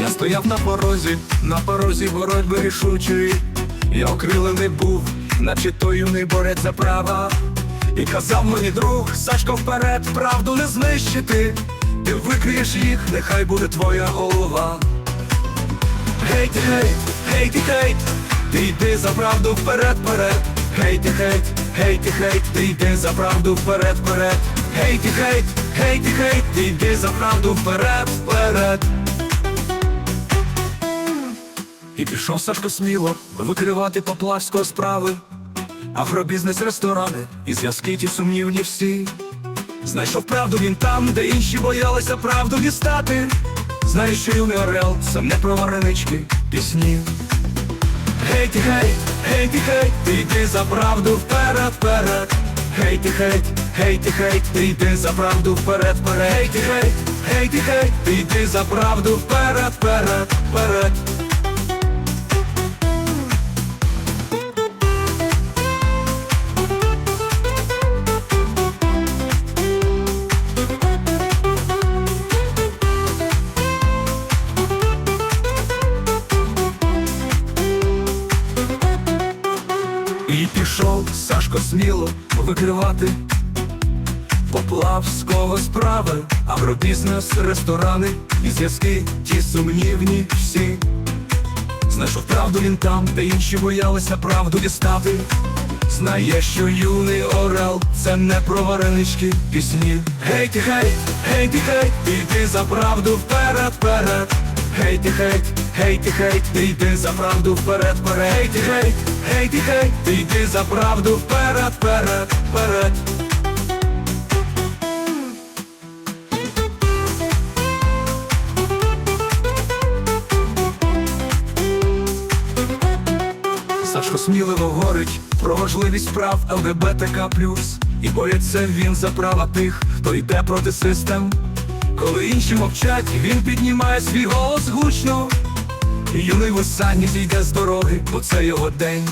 Я стояв на порозі, на порозі боротьби рішучої. Я окрилений був, наче той юний борець за права. І казав мені друг, Сашко вперед, правду не знищити. Ти викриєш їх, нехай буде твоя голова. Гейт, гейт, гейт, і хейт, ти йди за правду вперед, вперед. Гейт, і хейт, гейт, і хейт, ти йди за правду вперед, вперед. Гейт, і хейт, гейт, ти йди за правду вперед, вперед. І пішов Сашко сміло викривати поплавського справи. Агробізнес, ресторани і зв'язки ті сумнівні всі. Знайшов правду він там, де інші боялися правду дістати. Знаєш, що юний орел, це не про варенички, пісні. Гей ти гей, гей ти гей, ти йди за правду вперед, вперед. Гей ти гей, гей ти гей, ти йди за правду вперед, вперед. Гей ти гей, гей ти гей, ти йди за правду вперед, вперед, вперед. Пішов Сашко сміло викривати Поплавського справи, агробізнес, ресторани і зв'язки, ті сумнівні всі. Знайшов правду він там, де інші боялися правду дістати. Знає, що юний орел це не про варенички пісні. Гей ти гей, ти гей, іди за правду вперед, вперед. Гей ти гей, гей ти гей, ти йди за правду вперед, вперед. Гей ти гей, гей ти гей, ти йди за правду вперед, вперед, вперед. Сашко сміливо говорить про важливість справ ЛГБТК+. І боїться він за права тих, хто йде проти систем. Коли інші мовчать, він піднімає свій голос гучно. Юний висанні зійде з дороги, бо це його день.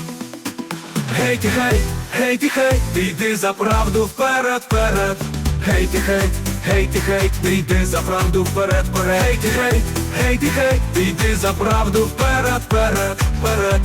Гей ти гей, гей ти хей, ти йди за правду вперед, вперед. Гей ти хей, гей ти хей, ти йди за правду вперед, вперед. Гей ти гей, гей ти хей, ти йди за правду вперед, вперед, вперед.